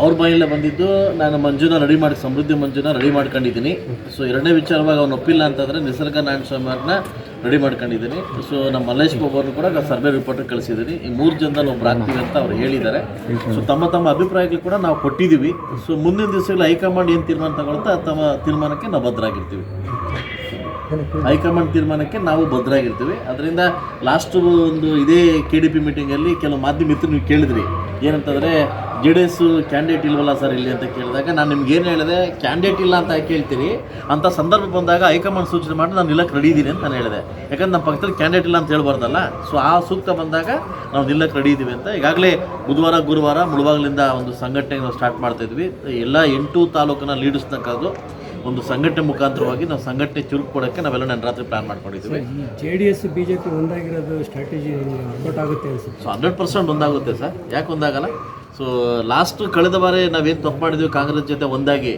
ಅವ್ರ ಬಾಯಲ್ಲೇ ಬಂದಿದ್ದು, ನಾನು ಮಂಜುನ ರೆಡಿ ಮಾಡಿ, ಸಮೃದ್ಧಿ ಮಂಜುನ ರೆಡಿ ಮಾಡ್ಕೊಂಡಿದ್ದೀನಿ. ಸೊ ಎರಡನೇ ವಿಚಾರವಾಗಿ ಅವ್ನು ಒಪ್ಪಿಲ್ಲ ಅಂತಂದರೆ ನಿಸರ್ಗ ನಾರಾಯಣ ಸ್ವಾಮಿ ಅವ್ರನ್ನ ರೆಡಿ ಮಾಡ್ಕೊಂಡಿದ್ದೀನಿ. ಸೊ ನಮ್ಮ ಮಲ್ಲೇಶ್ ಬಾಬು ಕೂಡ ಸರ್ವೆ ರಿಪೋರ್ಟ್ ಕಳಿಸಿದ್ದೀನಿ. ಈ ಮೂರು ಜನದಲ್ಲಿ ಒಬ್ರು ಆಗ್ತೀವಿ ಅಂತ ಅವ್ರು ಹೇಳಿದ್ದಾರೆ. ಸೊ ತಮ್ಮ ತಮ್ಮ ಅಭಿಪ್ರಾಯಗಳು ಕೂಡ ನಾವು ಕೊಟ್ಟಿದ್ದೀವಿ. ಸೊ ಮುಂದಿನ ದಿವಸಗಳಲ್ಲಿ ಹೈಕಮಾಂಡ್ ಏನು ತೀರ್ಮಾನ ತಗೊಳ್ತಾ ತಮ್ಮ ತೀರ್ಮಾನಕ್ಕೆ ನಾವು ಭದ್ರಾಗಿರ್ತೀವಿ. ಹೈಕಮಾಂಡ್ ತೀರ್ಮಾನಕ್ಕೆ ನಾವು ಭದ್ರಾಗಿರ್ತೀವಿ. ಅದರಿಂದ ಲಾಸ್ಟ್ ಒಂದು ಇದೇ ಕೆ ಡಿ ಪಿ ಮೀಟಿಂಗಲ್ಲಿ ಕೆಲವು ಮಾಧ್ಯಮ ಮಿತ್ರರು ನೀವು ಕೇಳಿದ್ರಿ. ಏನಂತಂದರೆ ಜೆ ಡಿ ಎಸ್ ಕ್ಯಾಂಡಿಡೇಟ್ ಇಲ್ವಲ್ಲ ಸರ್ ಇಲ್ಲಿ ಅಂತ ಕೇಳಿದಾಗ ನಾನು ನಿಮ್ಗೆ ಏನು ಹೇಳಿದೆ? ಕ್ಯಾಂಡಿಡೇಟ್ ಇಲ್ಲ ಅಂತ ಕೇಳ್ತೀರಿ. ಅಂತ ಸಂದರ್ಭ ಬಂದಾಗ ಹೈಕಮಾಂಡ್ ಸೂಚನೆ ಮಾಡಿ ನಾನು ನಿಲ್ಲಕ್ಕೆ ರೆಡಿ ಇದ್ದೀನಿ ಅಂತ ನಾನು ಹೇಳಿದೆ. ಯಾಕಂದ್ರೆ ನಮ್ಮ ಪಕ್ಕದಲ್ಲಿ ಕ್ಯಾಂಡಿಡೇಟ್ ಇಲ್ಲ ಅಂತ ಹೇಳ್ಬಾರ್ದಲ್ಲ? ಸೊ ಆ ಸೂಕ್ತ ಬಂದಾಗ ನಾವು ನಿಲ್ಲಕ್ಕೆ ರೆಡಿ ಇದ್ದೀವಿ ಅಂತ. ಈಗಾಗಲೇ ಬುಧವಾರ, ಗುರುವಾರ ಮುಳುವಾಗಲಿಂದ ಒಂದು ಸಂಘಟನೆ ಸ್ಟಾರ್ಟ್ ಮಾಡ್ತಾ ಇದ್ವಿ. ಎಲ್ಲ ಎಂಟು ತಾಲೂಕನ್ನ ಲೀಡರ್ಸ್ನ ಒಂದು ಸಂಘಟನೆ ಮುಖಾಂತರವಾಗಿ ನಾವು ಸಂಘಟನೆ ಚುರುಕು ಕೊಡೋಕ್ಕೆ ನಾವೆಲ್ಲ ನನ್ನ ರಾತ್ರಿ ಪ್ಲಾನ್ ಮಾಡ್ಕೊಂಡಿದ್ದೀವಿ. J D S B J P ಒಂದಾಗಿರೋದು strategy ಆಗುತ್ತೆ ಸೊ ಹಂಡ್ರೆಡ್ ಪರ್ಸೆಂಟ್ ಒಂದಾಗುತ್ತೆ ಸರ್. ಯಾಕೆ ಒಂದಾಗಲ್ಲ? ಸೊ ಲಾಸ್ಟ್ ಕಳೆದ ಬಾರಿ ನಾವೇನು ತಪ್ಪು ಮಾಡಿದ್ವಿ ಕಾಂಗ್ರೆಸ್ ಜೊತೆ ಒಂದಾಗಿ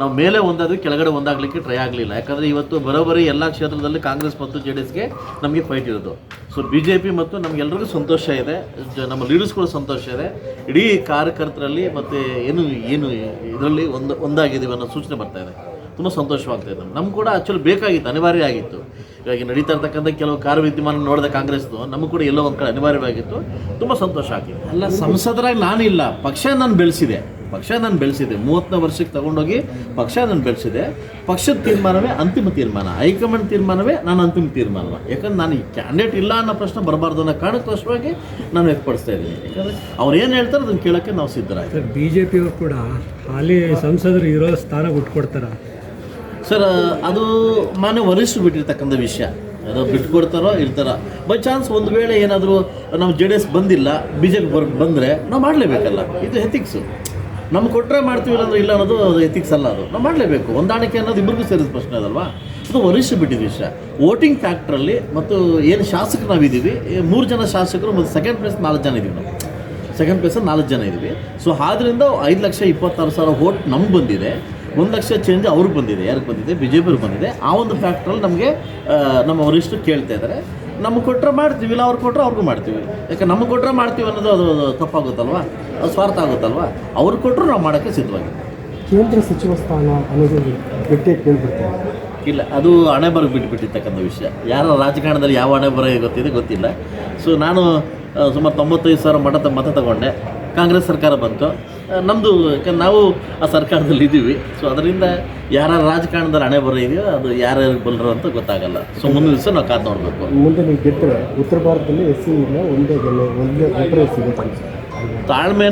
ನಾವು ಮೇಲೆ ಒಂದಾದ್ವಿ ಕೆಳಗಡೆ ಒಂದಾಗಲಿಕ್ಕೆ ಟ್ರೈ ಆಗಲಿಲ್ಲ. ಯಾಕಂದರೆ ಇವತ್ತು ಬರೋಬ್ಬರಿ ಎಲ್ಲ ಕ್ಷೇತ್ರದಲ್ಲಿ ಕಾಂಗ್ರೆಸ್ ಮತ್ತು ಜೆ ಡಿ ಎಸ್ಗೆ ನಮಗೆ ಫೈಟ್ ಇರೋದು. ಸೊ ಬಿ ಜೆ ಪಿ ಮತ್ತು ನಮಗೆಲ್ಲರಿಗೂ ಸಂತೋಷ ಇದೆ. ನಮ್ಮ ನಮ್ಮ ಲೀಡರ್ಸ್ಗಳು ಸಂತೋಷ ಇದೆ. ಇಡೀ ಕಾರ್ಯಕರ್ತರಲ್ಲಿ ಮತ್ತು ಏನು ಏನು ಇದರಲ್ಲಿ ಒಂದು ಒಂದಾಗಿದ್ದೀವಿ ಅನ್ನೋ ಸೂಚನೆ ಬರ್ತಾ ಇದೆ. ತುಂಬ ಸಂತೋಷವಾಗ್ತಾ ಇದ್ದಾವೆ ನಮ್ಗೆ ಕೂಡ ಆ್ಯಕ್ಚುಲಿ ಬೇಕಾಗಿತ್ತು ಅನಿವಾರ್ಯ ಆಗಿತ್ತು. ಇವಾಗ ನಡೀತಾ ಇರ್ತಕ್ಕಂಥ ಕೆಲವು ಕಾರ್ಯ ವಿದ್ಯಮಾನ ನೋಡಿದ ಕಾಂಗ್ರೆಸ್ದು ನಮಗೂ ಕೂಡ ಎಲ್ಲೋ ಒಂದು ಕಡೆ ಅನಿವಾರ್ಯವಾಗಿತ್ತು ತುಂಬ ಸಂತೋಷ ಆಗಿತ್ತು. ಅಲ್ಲ ಸಂಸದರಾಗಿ ನಾನಿಲ್ಲ. ಪಕ್ಷ ನಾನು ಬೆಳೆಸಿದೆ. ಪಕ್ಷ ನಾನು ಬೆಳೆಸಿದೆ. ಮೂವತ್ತನೇ ವರ್ಷಕ್ಕೆ ತಗೊಂಡೋಗಿ ಪಕ್ಷ ನಾನು ಬೆಳೆಸಿದೆ. ಪಕ್ಷದ ತೀರ್ಮಾನವೇ ಅಂತಿಮ ತೀರ್ಮಾನ. ಹೈಕಮಾಂಡ್ ತೀರ್ಮಾನವೇ ನಾನು ಅಂತಿಮ ತೀರ್ಮಾನ ಯಾಕಂದ್ರೆ ನಾನು ಈ ಕ್ಯಾಂಡಿಡೇಟ್ ಇಲ್ಲ ಅನ್ನೋ ಪ್ರಶ್ನೆ ಬರಬಾರ್ದು ಅನ್ನೋ ಕಾರಣಕ್ಕೋಸ್ಕರವಾಗಿ ನಾನು ವ್ಯಕ್ತಪಡಿಸ್ತಾ ಇದ್ದೀನಿ. ಯಾಕಂದರೆ ಅವ್ರು ಏನು ಹೇಳ್ತಾರೆ ಅದನ್ನು ಕೇಳೋಕ್ಕೆ ನಾವು ಸಿದ್ಧರಾಗಿ ಸರ್ ಬಿ ಜೆ ಪಿಯವರು ಕೂಡ ಹಾಲಿ ಸಂಸದರು ಇರೋ ಸ್ಥಾನ ಬಿಟ್ಕೊಡ್ತಾರ ಸರ್, ಅದು ಮಾನ್ಯ ವರಿಷ್ಠರು ಬಿಟ್ಟಿರ್ತಕ್ಕಂಥ ವಿಷಯ. ಅದು ಬಿಟ್ಕೊಡ್ತಾರೋ ಇರ್ತಾರ ಬೈ ಚಾನ್ಸ್ ಒಂದು ವೇಳೆ ಏನಾದರೂ ನಾವು ಜೆ ಡಿ ಎಸ್ ಬಂದಿಲ್ಲ ಬಿ ಜೆ ಪಿ ಬರ್ ಬಂದರೆ ನಾವು ಮಾಡಲೇಬೇಕಲ್ಲ. ಇದು ಎಥಿಕ್ಸು ನಮ್ಗೆ ಕೊಟ್ಟರೆ ಮಾಡ್ತೀವಿ ಇಲ್ಲಾಂದ್ರೆ ಇಲ್ಲ ಅನ್ನೋದು ಎಥಿಕ್ಸ್ ಅಲ್ಲ ಅದು. ನಾವು ಮಾಡಲೇಬೇಕು. ಹೊಂದಾಣಿಕೆ ಅನ್ನೋದು ಇಬ್ಬರಿಗೂ ಸೇರಿದ ಪ್ರಶ್ನೆ ಅದಲ್ವಾ? ಅದು ವರಿಷ್ಠ ಬಿಟ್ಟಿದ್ದ ವಿಷಯ. ವೋಟಿಂಗ್ ಫ್ಯಾಕ್ಟ್ರಲ್ಲಿ ಮತ್ತು ಏನು ಶಾಸಕರು ನಾವಿದ್ದೀವಿ ಮೂರು ಜನ ಶಾಸಕರು ಮತ್ತು ಸೆಕೆಂಡ್ ಪ್ಲೇಸ್ ನಾಲ್ಕು ಜನ ಇದ್ದೀವಿ ನಾವು. ಸೆಕೆಂಡ್ ಪ್ಲೇಸಲ್ಲಿ ನಾಲ್ಕು ಜನ ಇದ್ದೀವಿ ಸೊ ಆದ್ದರಿಂದ ಐದು ಲಕ್ಷ ಇಪ್ಪತ್ತಾರು ಸಾವಿರ ವೋಟ್ ನಮ್ಗೆ ಬಂದಿದೆ. ಒಂದು ಲಕ್ಷ ಚೇಂಜ್ ಅವ್ರಿಗೆ ಬಂದಿದೆ. ಯಾರಿಗೆ ಬಂದಿದೆ? ಬಿ ಜೆ ಪಿಗೆ ಬಂದಿದೆ. ಆ ಒಂದು ಫ್ಯಾಕ್ಟ್ರಲ್ಲಿ ನಮಗೆ ನಮ್ಮ ವರಿಷ್ಠರು ಕೇಳ್ತಾ ಇದ್ದಾರೆ. ನಮ್ಗೆ ಕೊಟ್ಟರೆ ಮಾಡ್ತೀವಿ ಇಲ್ಲ ಅವ್ರು ಕೊಟ್ಟರೆ ಅವ್ರಿಗೂ ಮಾಡ್ತೀವಿ. ಯಾಕೆ ನಮ್ಗೆ ಕೊಟ್ಟರೆ ಮಾಡ್ತೀವಿ ಅನ್ನೋದು ಅದು ತಪ್ಪಾಗುತ್ತಲ್ವ? ಅದು ಸ್ವಾರ್ಥ ಆಗುತ್ತಲ್ವ? ಅವ್ರು ಕೊಟ್ಟರು ನಾವು ಮಾಡೋಕ್ಕೆ ಸಿದ್ಧವಾಗಿ. ಕೇಂದ್ರ ಸಚಿವ ಸ್ಥಾನ ಅನ್ನೋದು ಗಟ್ಟಿಯಾಗಿ ಕೇಳ್ಬಿಡ್ತೀವಿ ಇಲ್ಲ ಅದು ಹಣೆ ಬರ ಬಿಟ್ಟುಬಿಟ್ಟಿರ್ತಕ್ಕಂಥ ವಿಷಯ. ಯಾರ ರಾಜಕಾರಣದಲ್ಲಿ ಯಾವ ಹಣೆ ಬರ ಗೊತ್ತಿದೆ ಗೊತ್ತಿಲ್ಲ. ಸೊ ನಾನು ಸುಮಾರು ತೊಂಬತ್ತೈದು ಸಾವಿರ ಮಠ ಮತ ತಗೊಂಡೆ. ಕಾಂಗ್ರೆಸ್ ಸರ್ಕಾರ ಬಂತು. ನಮ್ಮದು ನಾವು ಆ ಸರ್ಕಾರದಲ್ಲಿ ಇದ್ದೀವಿ. ಸೊ ಅದರಿಂದ ಯಾರ ರಾಜಕಾರಣದಲ್ಲಿ ಹಣೆ ಬರ ಇದೆಯೋ ಅದು ಯಾರ್ಯಾರು ಬಲ್ಲರು ಅಂತ ಗೊತ್ತಾಗಲ್ಲ. ಸೊ ಮುಂದಿನ ದಿವಸ ನಾವು ಕಾದು ನೋಡಬೇಕು. ಮುಂದೆ ನೀವು ಗೆದ್ದರೆ ಉತ್ತರ ಭಾರತದಲ್ಲಿ ಎಸ್ ಸಿ ಒಂದೇ ಒಂದೇ ತಾಳ್ಮೆ